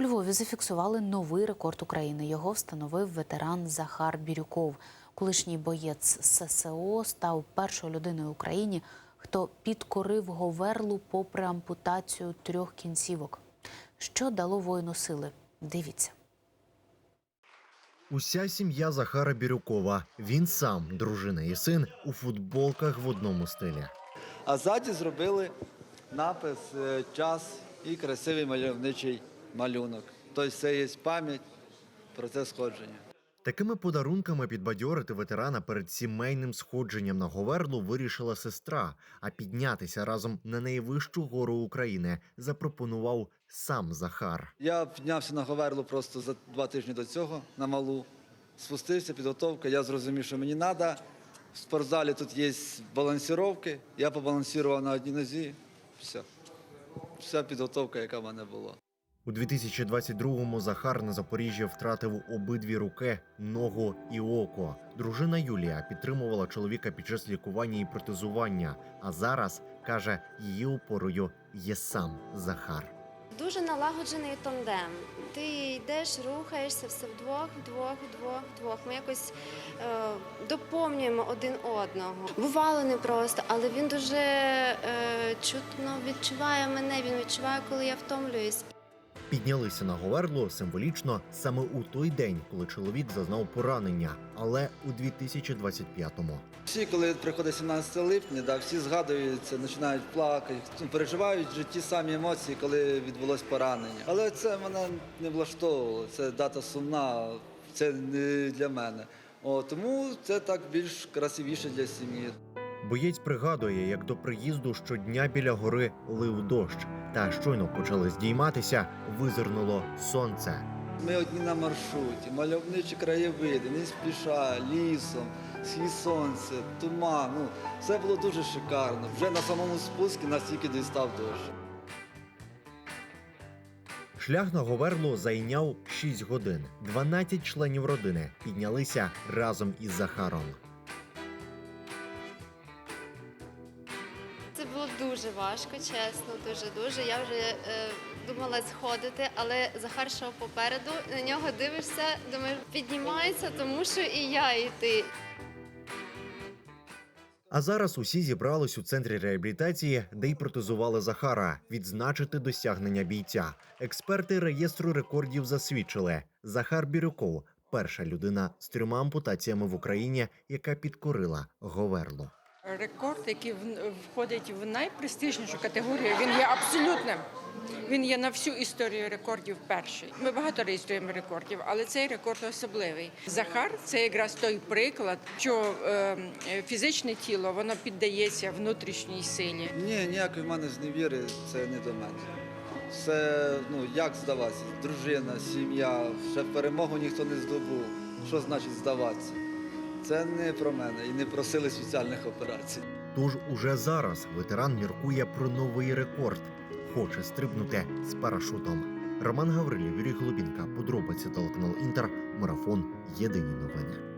У Львові зафіксували новий рекорд України. Його встановив ветеран Захар Бірюков. Колишній боєць ССО став першою людиною в Україні, хто підкорив Говерлу попри ампутацію трьох кінцівок. Що дало воїну сили? Дивіться. Уся сім'я Захара Бірюкова. Він сам, дружина і син у футболках в одному стилі. А ззаді зробили напис е, час і красивий мальовничий малюнок. Тобто це є пам'ять про це сходження. Такими подарунками підбадьорити ветерана перед сімейним сходженням на Говерлу вирішила сестра. А піднятися разом на найвищу гору України запропонував сам Захар. Я піднявся на Говерлу просто за два тижні до цього на малу. Спустився, підготовка. Я зрозумів, що мені треба. В спортзалі тут є балансіровки. Я побалансував на одній нозі. Все. Вся підготовка, яка в мене була. У 2022-му Захар на Запоріжжі втратив обидві руки, ногу і око. Дружина Юлія підтримувала чоловіка під час лікування і протезування. А зараз каже, її опорою є сам Захар. Дуже налагоджений тандем. Ти йдеш, рухаєшся все вдвох, вдвох, вдвох, вдвох. Ми якось е, доповнюємо один одного. Бувало непросто, але він дуже е, чутно відчуває мене. Він відчуває, коли я втомлююсь. Піднялися на Говерлу символічно саме у той день, коли чоловік зазнав поранення, але у 2025-му. Всі, коли приходить 17 липня, да, всі згадуються, починають плакати, ну, переживають вже ті самі емоції, коли відбулось поранення. Але це мене не влаштовувало. Це дата сумна, це не для мене. О, тому це так більш красивіше для сім'ї. Боєць пригадує, як до приїзду щодня біля гори лив дощ, та щойно почали здійматися, визирнуло сонце. Ми одні на маршруті, мальовничі краєвиди, не спіша, лісом, схід сонця, туман. Ну, все було дуже шикарно. Вже на самому спуску нас тільки дістав дощ. Шлях на Говерлу зайняв 6 годин. 12 членів родини піднялися разом із Захаром. Це було дуже важко, чесно, дуже дуже. Я вже е, думала сходити, але Захар йшов попереду. На нього дивишся, думаєш, піднімається, тому що і я йти. А зараз усі зібрались у центрі реабілітації, де й протезували Захара, відзначити досягнення бійця. Експерти реєстру рекордів засвідчили: Захар Бірюков перша людина з трьома ампутаціями в Україні, яка підкорила Говерлу. Рекорд, який входить в найпрестижнішу категорію, він є абсолютним. Він є на всю історію рекордів перший. Ми багато реєструємо рекордів, але цей рекорд особливий. Захар це якраз той приклад, що е, е, фізичне тіло воно піддається внутрішній силі. Ні, ніякої в мене зневіри, це не до мене. Все, ну як здаватися? Дружина, сім'я, ще перемогу ніхто не здобув. Що значить здаватися? Це не про мене і не про сили спеціальних операцій. Тож уже зараз ветеран міркує про новий рекорд. Хоче стрибнути з парашутом. Роман Гаврилів, Юрій Глубінка, подробиці телеканал Інтер, марафон. Єдині новини.